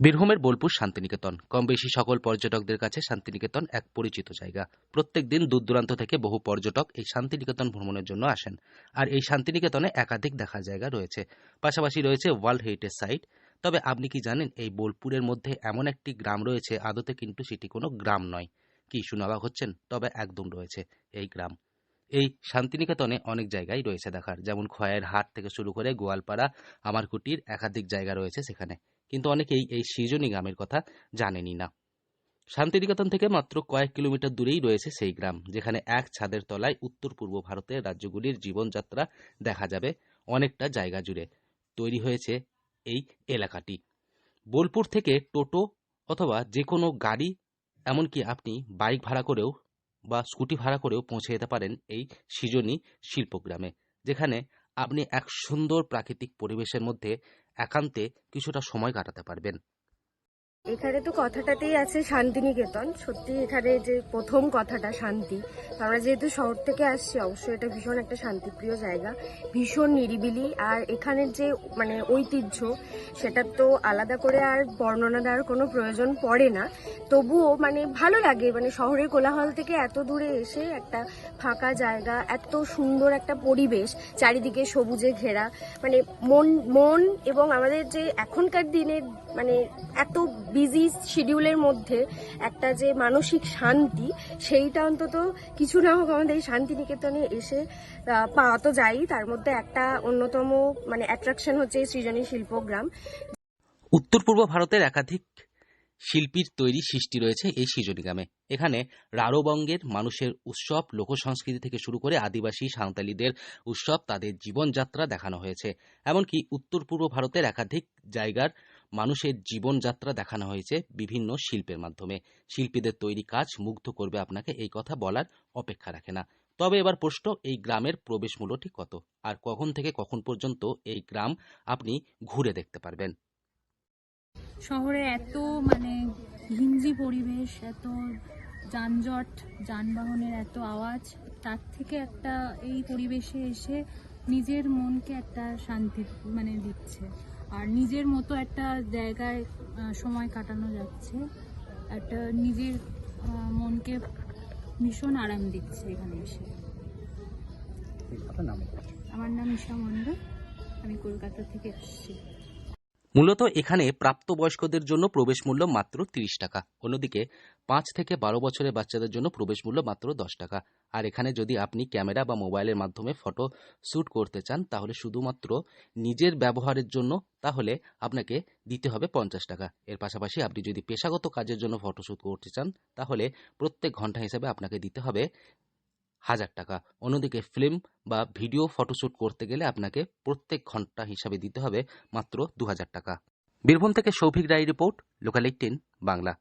বীরভূমের বোলপুর শান্তিনিকেতন। কম বেশি সকল পর্যটকদের কাছে শান্তিনিকেতন এক পরিচিত জায়গা। প্রত্যেক দিন দূর দূরান্ত থেকে বহু পর্যটক এই শান্তিনিকেতন ভ্রমণের জন্য আসেন। আর এই শান্তিনিকেতনে একাধিক দেখার জায়গা রয়েছে। পাশাপাশি রয়েছে ওয়ার্ল্ড হেরিটেজ সাইট। তবে আপনি কি জানেন, এই বোলপুরের মধ্যে এমন একটি গ্রাম রয়েছে, আদতে কিন্তু সেটি কোনো গ্রাম নয়। কি শুনে হচ্ছেন? তবে একদম রয়েছে এই গ্রাম। এই শান্তিনিকেতনে অনেক জায়গায় রয়েছে দেখার। যেমন খয়ের হাট থেকে শুরু করে গোয়ালপাড়া, আমারকুটির একাধিক জায়গা রয়েছে সেখানে। কিন্তু অনেকেই এই সৃজনী গ্রামের কথা জানেনই না। শান্তিনিকেতন থেকে মাত্র কয়েক কিলোমিটার দূরেই রয়েছে সেই গ্রাম, যেখানে এক ছাদের তলায় উত্তর পূর্ব ভারতের রাজ্যগুলির জীবনযাত্রা দেখা যাবে অনেকটা জায়গা জুড়ে। তৈরি হয়েছে এই এলাকাটি। বোলপুর থেকে টোটো অথবা যে কোনো গাড়ি, এমনকি আপনি বাইক ভাড়া করেও বা স্কুটি ভাড়া করেও পৌঁছে যেতে পারেন এই সৃজনী শিল্পগ্রামে, যেখানে আপনি এক সুন্দর প্রাকৃতিক পরিবেশের মধ্যে একান্তে কিছুটা সময় কাটাতে পারবেন। এখানে তো কথাটাতেই আছে শান্তিনিকেতন। সত্যি এখানে যে প্রথম কথাটা শান্তি, আমরা যেহেতু শহর থেকে আসছি, অবশ্যই এটা ভীষণ একটা শান্তিপ্রিয় জায়গা। ভীষণ নিরিবিলি, আর এখানের যে মানে ঐতিহ্য, সেটা তো আলাদা করে আর বর্ণনা দেওয়ার কোনো প্রয়োজন পড়ে না। তবুও মানে ভালো লাগে মানে শহরের কোলাহল থেকে এত দূরে এসে একটা ফাঁকা জায়গা, এত সুন্দর একটা পরিবেশ, চারিদিকে সবুজে ঘেরা মানে মন মন এবং আমাদের যে এখনকার দিনের মানে এত বিজি শিডিউলের মধ্যে একটা যে মানসিক শান্তি, সেইটা অন্তত কিছু না হোক আমাদের এই শান্তিনিকেতনে এসে পাওয়া তো যাই তার মধ্যে একটা অন্যতম মানে অ্যাট্রাকশন হচ্ছে সৃজনী শিল্পগ্রাম। উত্তর পূর্ব ভারতের একাধিক শিল্পীর তৈরি সৃষ্টি রয়েছে এই সৃজনী গ্রামে। এখানে রারোবঙ্গের মানুষের উৎসব, লোকসংস্কৃতি থেকে শুরু করে আদিবাসী সাঁওতালিদের উৎসব, তাদের জীবনযাত্রা দেখানো হয়েছে। এমনকি উত্তর পূর্ব ভারতের একাধিক জায়গার মানুষের জীবনযাত্রা দেখানো হয়েছে বিভিন্ন শিল্পের মাধ্যমে। শিল্পীদের তৈরি কাজ মুগ্ধ করবে আপনাকে এই কথা বলার অপেক্ষা রাখে না। তবে এবার প্রশ্ন, এই গ্রামের প্রবেশ মূল্য ঠিক কত? আর কখন থেকে কখন পর্যন্ত এই গ্রাম আপনি ঘুরে দেখতে পারবেন? শহরে এত মানে ঘিঞ্জি পরিবেশ, এত যানজট, যানবাহনের এত আওয়াজ, তার থেকে একটা এই পরিবেশে এসে নিজের মনকে একটা শান্তি মানে দিচ্ছে। আর নিজের মতো একটা জায়গায় সময় কাটানো যাচ্ছে। একটা নিজের মনকে ভীষণ আরাম দিচ্ছে এখানে এসে। আমার নাম ঈশা মণ্ডল। আমি কলকাতা থেকে এসেছি। মূলত এখানে প্রাপ্তবয়স্কদের জন্য প্রবেশ মূল্য মাত্র তিরিশ টাকা। অন্যদিকে পাঁচ থেকে বারো বছরের বাচ্চাদের জন্য প্রবেশ মূল্য মাত্র দশ টাকা। আর এখানে যদি আপনি ক্যামেরা বা মোবাইলের মাধ্যমে ফটো শ্যুট করতে চান, তাহলে শুধুমাত্র নিজের ব্যবহারের জন্য, তাহলে আপনাকে দিতে হবে পঞ্চাশ টাকা। এর পাশাপাশি আপনি যদি পেশাগত কাজের জন্য ফটোশ্যুট করতে চান, তাহলে প্রত্যেক ঘণ্টা হিসাবে আপনাকে দিতে হবে হাজার টাকা। অন্যদিকে ফিল্ম বা ভিডিও ফটোশ্যুট করতে গেলে আপনাকে প্রত্যেক ঘণ্টা হিসাবে দিতে হবে মাত্র দু হাজার টাকা। বীরভূম থেকে Souvik Roy report local eighteen Bangla.